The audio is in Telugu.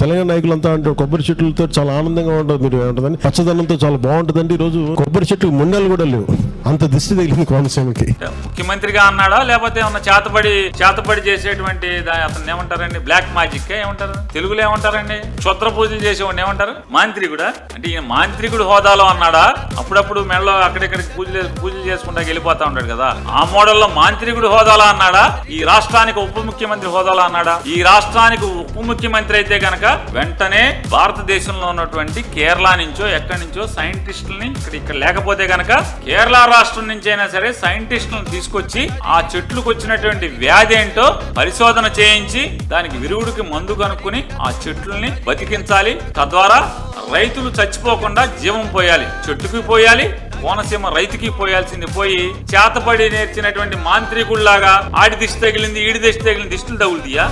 తెలంగాణ నాయకులంతా అంటే కొబ్బరి చెట్లతో చాలా ఆనందంగా ఉంటుంది మీరు ఏమంటుందని పచ్చదనంతో చాలా బాగుంటుందండి. ఈరోజు రోజు కొబ్బరి చెట్లు ముండలు కూడా లేవు. అంత దిష్టి తగిలింది కోనసీమకి. ముఖ్యమంత్రిగా అన్నాడా? లేకపోతే ఏమన్నా చేతబడి చేతబడి చేసేటువంటి అతను ఏమంటారండి? బ్లాక్ మ్యాజిక్ ఏమంటారు? తెలుగులో ఏమంటారండి? క్షుద్ర పూజలు చేసేవాడిని ఏమంటారు? మాంత్రికుడా? అంటే ఈయన మాంత్రికుడు హోదాలో అన్నాడా? అప్పుడప్పుడు మెడలో అక్కడిక్కడికి పూజలు పూజలు చేసుకుంటా వెళ్ళిపోతా ఉంటాడు కదా. ఆ మోడల్లో మాంత్రికుడు హోదాలో అన్నాడా? ఈ రాష్ట్రానికి ఉప ముఖ్యమంత్రి హోదాలో అన్నాడా? ఈ రాష్ట్రానికి ఉప ముఖ్యమంత్రి అయితే గనక వెంటనే భారతదేశంలో ఉన్నటువంటి కేరళ నుంచో ఎక్కడి నుంచో సైంటిస్టుల్ని ఇక్కడ ఇక్కడ లేకపోతే గనక కేరళ రాష్ట్రం నుంచి అయినా సరే సైంటిస్టులను తీసుకొచ్చి ఆ చెట్లకు వచ్చినటువంటి వ్యాధి ఏంటో పరిశోధన చేయించి దానికి విరుగుడికి మందు కనుక్కుని ఆ చెట్లని బతికించాలి. తద్వారా రైతులు చచ్చిపోకుండా జీవం పోయాలి చెట్టుకి పోయాలి కోనసీమ రైతుకి పోయాల్సింది పోయి చేతపడి నేర్చినటువంటి మాంత్రికుల్లాగా ఆడి దిష్టి తగిలింది ఈడి దిష్టి తగిలింది దిష్టిలు తగులుతీయా?